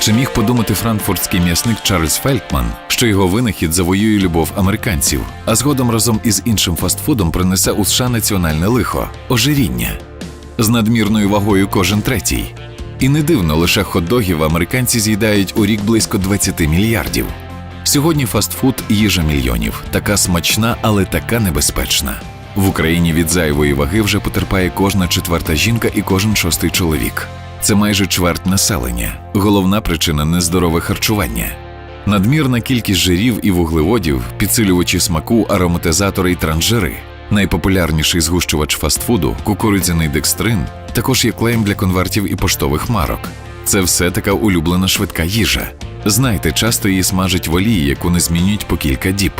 Чи міг подумати франкфуртський м'ясник Чарльз Фелькман, що його винахід завоює любов американців, а згодом разом із іншим фастфудом принесе у США національне лихо ожиріння з надмірною вагою кожен третій. І не дивно, лише хот-догів американці з'їдають у рік близько 20 мільярдів. Сьогодні фастфуд їжа мільйонів, така смачна, але така небезпечна. В Україні від зайвої ваги вже потерпає кожна четверта жінка і кожен шостий чоловік. Це майже чверть населення. Головна причина нездорове харчування. Надмірна кількість жирів і вуглеводів, підсилювачі смаку, ароматизатори і транжири. Найпопулярніший згущувач фастфуду кукурудзяний декстрин, також є клеєм для конвертів і поштових марок. Це все така улюблена швидка їжа. Знайте, часто її смажать в олії, яку не змінюють по кілька діб.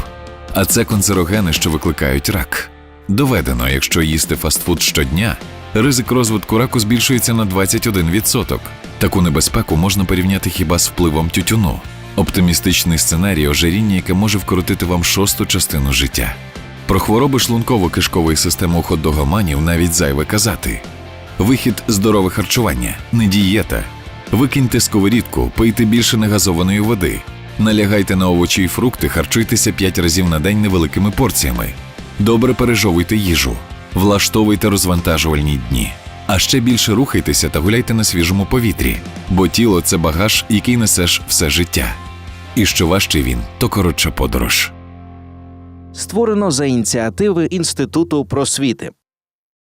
А це канцерогени, що викликають рак. Доведено, якщо їсти фастфуд щодня, ризик розвитку раку збільшується на 21%. Таку небезпеку можна порівняти хіба з впливом тютюну. Оптимістичний сценарій ожиріння, яке може вкоротити вам шосту частину життя. Про хвороби шлунково-кишкової системи у хот-догоманів навіть зайве казати. Вихід здорове харчування, не дієта. Викиньте сковорідку, пийте більше негазованої води. Налягайте на овочі і фрукти, харчуйтеся 5 разів на день невеликими порціями. Добре пережовуйте їжу, влаштовуйте розвантажувальні дні. А ще більше рухайтеся та гуляйте на свіжому повітрі, бо тіло це багаж, який несеш все життя. І що важчий він, то коротша подорож. Створено за ініціативи Інституту просвіти.